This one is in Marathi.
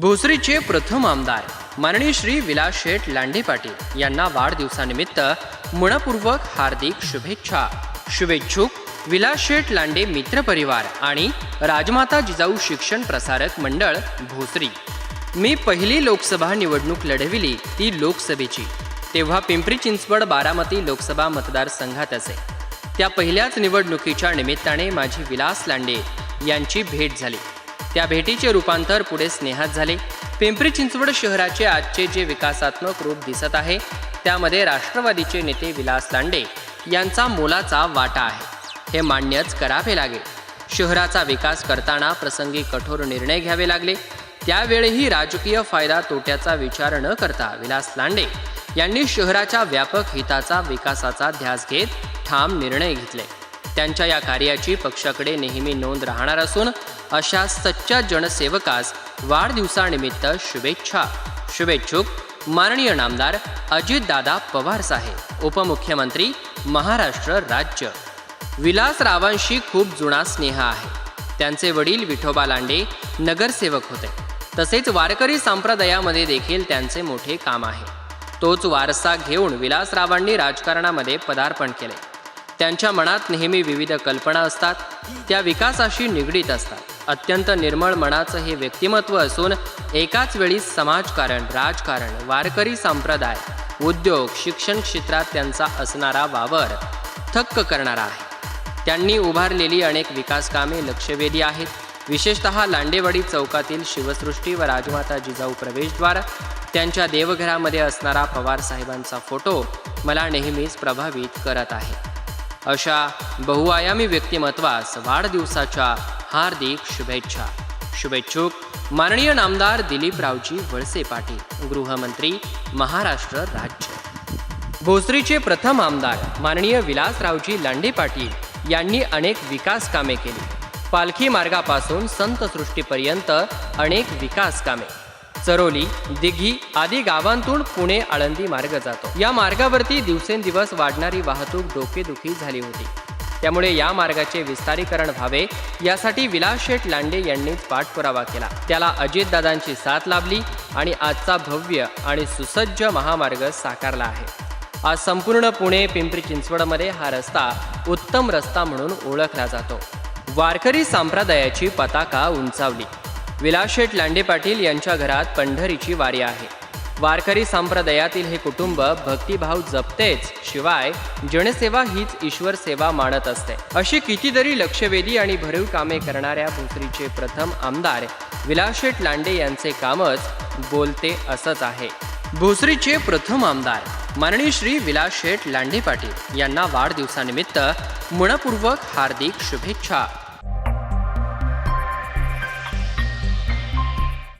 भोसरीचे प्रथम आमदार माननीय श्री विलास शेठ लांडे पाटील यांना वाढदिवसानिमित्त मनपूर्वक हार्दिक शुभेच्छा. शुभेच्छुक विलास शेठ लांडे मित्र परिवार आणि राजमाता जिजाऊ शिक्षण प्रसारक मंडळ भोसरी. मी पहिली लोकसभा निवडणूक लढविली ती लोकसभेची तेव्हा पिंपरी चिंचवड बारामती लोकसभा मतदारसंघात असे त्या पहिल्याच निवडणुकीच्या निमित्ताने माझी विलास लांडे यांची भेट झाली. त्या भेटीचे रूपांतर पुढे स्नेहात झाले. पिंपरी चिंचवड शहराचे आजचे जे विकासात्मक रूप दिसत आहे त्यामध्ये राष्ट्रवादीचे नेते विलास लांडे यांचा मोलाचा वाटा आहे. हे मान्यच करावे लागेल. शहराचा विकास करताना प्रसंगी कठोर निर्णय घ्यावे लागले. त्यावेळीही राजकीय फायदा तोट्याचा विचार न करता विलास लांडे यांनी शहराच्या व्यापक हिताचा विकासाचा ध्यास घेत ठाम निर्णय घेतले. त्यांच्या या कार्याची पक्षाकडे नेहमी नोंद राहणार असून अशा सच्च्या जनसेवकास वाढदिवसानिमित्त शुभेच्छा. शुभेच्छुक माननीय नामदार अजितदादा पवार साहेब उपमुख्यमंत्री महाराष्ट्र राज्य. विलासरावांशी खूप जुना स्नेह आहे. त्यांचे वडील विठोबा लांडे नगरसेवक होते. तसेच वारकरी संप्रदायामध्ये देखील त्यांचे मोठे काम आहे. तोच वारसा घेऊन विलासरावांनी राजकारणामध्ये पदार्पण केले. त्यांच्या मनात नेहमी विविध कल्पना असतात. त्या विकासाशी निगडीत असतात. अत्यंत निर्मळ मनाचं हे व्यक्तिमत्व असून एकाच वेळी समाजकारण राजकारण वारकरी संप्रदाय उद्योग शिक्षण क्षेत्रात त्यांचा असणारा वावर थक्क करणारा आहे. त्यांनी उभारलेली अनेक विकास कामे लक्षवेधी आहेत. विशेषतः लांडेवाडी चौकातील शिवसृष्टी व राजमाता जिजाऊ प्रवेशद्वार त्यांच्या देवघरामध्ये असणारा पवार साहेबांचा फोटो मला नेहमीच प्रभावित करत आहे. अशा बहुआयामी व्यक्तिमत्वास वाढदिवसाच्या हार्दिक शुभेच्छा. शुभेच्छुक माननीय नामदार दिलीपरावजी वळसे पाटील गृहमंत्री महाराष्ट्र राज्य. भोसरीचे प्रथम आमदार माननीय विलासरावजी लांडे पाटील यांनी अनेक विकास कामे केली. पालखी मार्गापासून संतसृष्टीपर्यंत अनेक विकास कामे. चरोली दिघी आदी गावांतून पुणे आळंदी मार्ग जातो. या मार्गावरती दिवसेंदिवस वाढणारी वाहतूक डोकेदुखी झाली होती. त्यामुळे या मार्गाचे विस्तारीकरण व्हावे. यासाठी विलास शेठ लांडे यांनीच पाठपुरावा केला. त्याला अजितदादांची साथ लाभली आणि आजचा भव्य आणि सुसज्ज महामार्ग साकारला आहे. आज संपूर्ण पुणे पिंपरी चिंचवडमध्ये हा रस्ता उत्तम रस्ता म्हणून ओळखला जातो. वारकरी संप्रदायाची पताका उंचावली. विलास शेठ लांडे पाटील यांच्या घरात पंढरीची वारी आहे. वारकरी संप्रदायातील हे कुटुंब भक्तिभाव जपतेच शिवाय जनसेवा हीच ईश्वर सेवा मानत असते. अशी कितीतरी लक्षवेधी आणि भरीव कामे करणाऱ्या भोसरीचे प्रथम आमदार विलासशेठ लांडे यांचे कामच बोलते असंच आहे. भोसरीचे प्रथम आमदार माननीय श्री विलास शेठ लांडे पाटील यांना वाढदिवसानिमित्त मनपूर्वक हार्दिक शुभेच्छा.